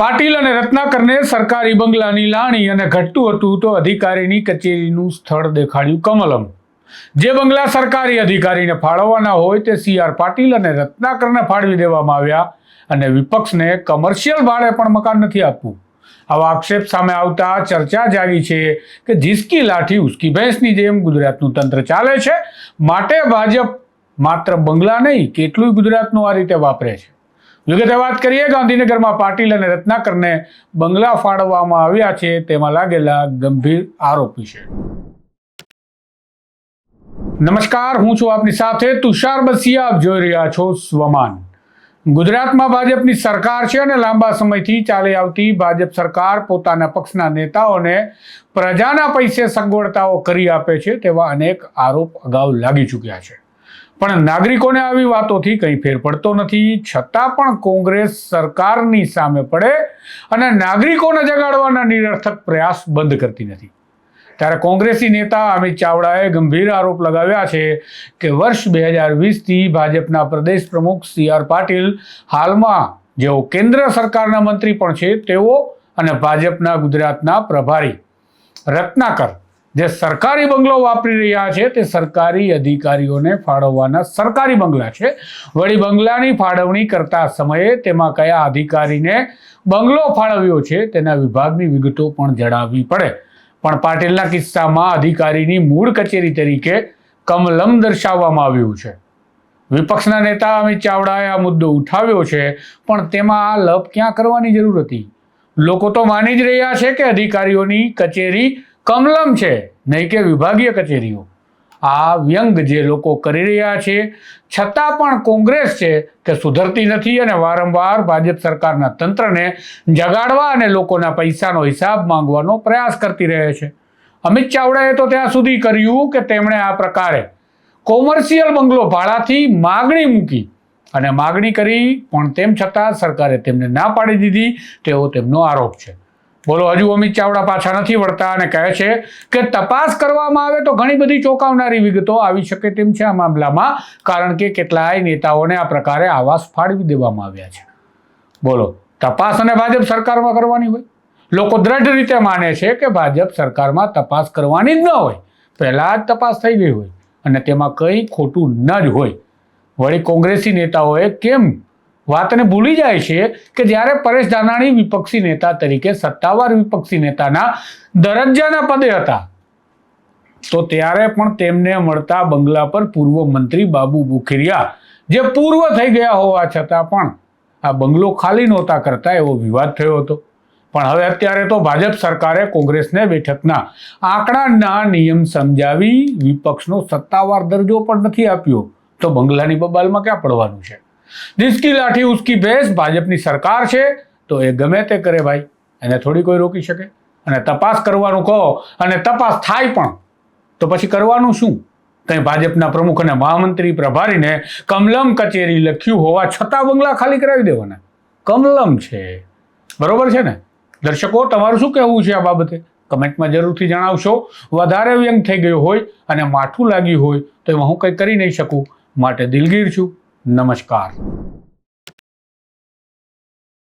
પાટીલ અને રત્નાકરને સરકારી બંગલાની લાણી અને ઘટતું હતું તો અધિકારીની કચેરીનું સ્થળ દેખાડ્યું કમલમ. જે બંગલા સરકારી અધિકારીને ફાળવવાના હોય તે સી આર પાટીલ અને રત્નાકરને ફાળવી દેવામાં આવ્યા અને વિપક્ષને કમર્શિયલ ભાડે પણ મકાન નથી આપવું. આવા આક્ષેપ સામે આવતા ચર્ચા જાગી છે કે જીસકી લાઠી ઉસકી ભેંસની જેમ ગુજરાતનું તંત્ર ચાલે છે. માટે ભાજપ માત્ર બંગલા નહીં કેટલું ગુજરાતનું આ રીતે વાપરે છે. વિગતે વાત કરીએ, ગાંધીનગરમાં પાટીલ અને રત્નાકરને બંગલા ફાળવવામાં આવ્યા છે, તેમાં લાગેલા ગંભીર આરોપ વિશે નમસ્કાર, હું છું આપની સાથે તુષાર બસિયા. આપ જોઈ રહ્યા છો સ્વમાન. ગુજરાતમાં ભાજપની સરકાર છે અને લાંબા સમયથી ચાલી આવતી ભાજપ સરકાર પોતાના પક્ષના નેતાઓને પ્રજાના પૈસે સગવડતાઓ કરી આપે છે, તેવા અનેક આરોપ અગાઉ લાગી ચૂક્યા છે. પણ નાગરિકોને આવી વાતોથી કંઈ ફેર પડતો નથી. છતાં પણ કોંગ્રેસ સરકારની સામે પડે અને નાગરિકોને જગાડવાના નિરર્થક પ્રયાસ બંધ કરતી નથી. ત્યારે કોંગ્રેસી નેતા અમિત ચાવડાએ ગંભીર આરોપ લગાવ્યા છે કે વર્ષ બે હજાર વીસથી ભાજપના પ્રદેશ પ્રમુખ સી આર પાટીલ હાલમાં જેઓ કેન્દ્ર સરકારના મંત્રી પણ છે, તેઓ અને ભાજપના ગુજરાતના પ્રભારી રત્નાકર જે સરકારી બંગલો વાપરી રહ્યા છે તે સરકારી અધિકારીઓને ફાળવવાના સરકારી બંગલા છે. વળી બંગલાની ફાળવણી કરતા સમયે તેમાં કયા અધિકારીને બંગલો ફાળવ્યો છે તેના વિભાગની વિગતો પણ જણાવવી પડે. પણ પાટીલના કિસ્સામાં અધિકારીની મૂળ કચેરી તરીકે કમલમ દર્શાવવામાં આવ્યું છે. વિપક્ષના નેતા અમિત ચાવડાએ આ મુદ્દો ઉઠાવ્યો છે, પણ તેમાં આ લપ ક્યાં કરવાની જરૂર હતી? લોકો તો માની જ રહ્યા છે કે અધિકારીઓની કચેરી કમલમ છે, નહીં કે વિભાગીય કચેરીઓ. આ વ્યંગ જે લોકો કરી રહ્યા છે, છતાં પણ કોંગ્રેસ છે કે સુધરતી નથી અને વારંવાર ભાજપ સરકારના તંત્રને જગાડવા અને લોકોના પૈસાનો હિસાબ માંગવાનો પ્રયાસ કરતી રહે છે. અમિત ચાવડાએ તો ત્યાં સુધી કર્યું કે તેમણે આ પ્રકારે કોમર્શિયલ બંગલો ભાડાથી માગણી મૂકી અને માગણી કરી, પણ તેમ છતાં સરકારે તેમને ના પાડી દીધી, તેવો તેમનો આરોપ છે. બોલો, હજુ અમિત ચાવડા પાછા નથી વળતા અને કહે છે કે તપાસ કરવામાં આવે તો ઘણી બધી ચોંકાવનારી વિગતો આવી શકે તેમ છે આ મામલામાં, કારણ કે કેટલાય નેતાઓને આ પ્રકારે આવાસ ફાળવી દેવામાં આવ્યા છે. બોલો, તપાસ અને ભાજપ સરકારમાં કરવાની હોય? લોકો દ્રઢ રીતે માને છે કે ભાજપ સરકારમાં તપાસ કરવાની જ ન હોય. પહેલાં જ તપાસ થઈ ગઈ હોય અને તેમાં કંઈ ખોટું ન જ હોય. વળી કોંગ્રેસી નેતાઓએ કેમ વાતને ભૂલી જાય છે કે જ્યારે પરેશ ધાનાણી વિપક્ષી નેતા તરીકે સત્તાવાર વિપક્ષી નેતાના દરજ્જાના પદે હતા, તો ત્યારે પણ તેમને મળતા બંગલા પર પૂર્વ મંત્રી બાબુ બુખેરિયા, જે પૂર્વ થઈ ગયા હોવા છતાં પણ આ બંગલો ખાલી નહોતા કરતા એવો વિવાદ થયો હતો. પણ હવે અત્યારે તો ભાજપ સરકારે કોંગ્રેસને બેઠકના આંકડાના નિયમ સમજાવી વિપક્ષનો સત્તાવાર દરજ્જો પણ નથી આપ્યો, તો બંગલાની બબાલમાં ક્યાં પડવાનું છે? દિસકી લાઠી ઉસકી ભેંસ ભાજપની સરકાર છે તો એ ગમે તે કરે ભાઈ એને થોડી કોઈ રોકી શકે અને તપાસ કરવાનું કહો અને તપાસ થાય પણ તો પછી કરવાનું શું કંઈ ભાજપના પ્રમુખ અને મહામંત્રી પ્રભારીને કમલમ કચેરી લખ્યું હોવા છતાં બંગલા ખાલી કરાવી દેવાના કમલમ છે બરોબર છે ને દર્શકો તમારું શું કહેવું છે આ બાબતે? કમેન્ટમાં જરૂરથી જણાવશો. વધારે વ્યંગ થઈ ગયો હોય અને માઠું લાગ્યું હોય, તો એમાં હું કંઈ કરી નહીં શકું. માટે દિલગીર છું. નમસ્કાર.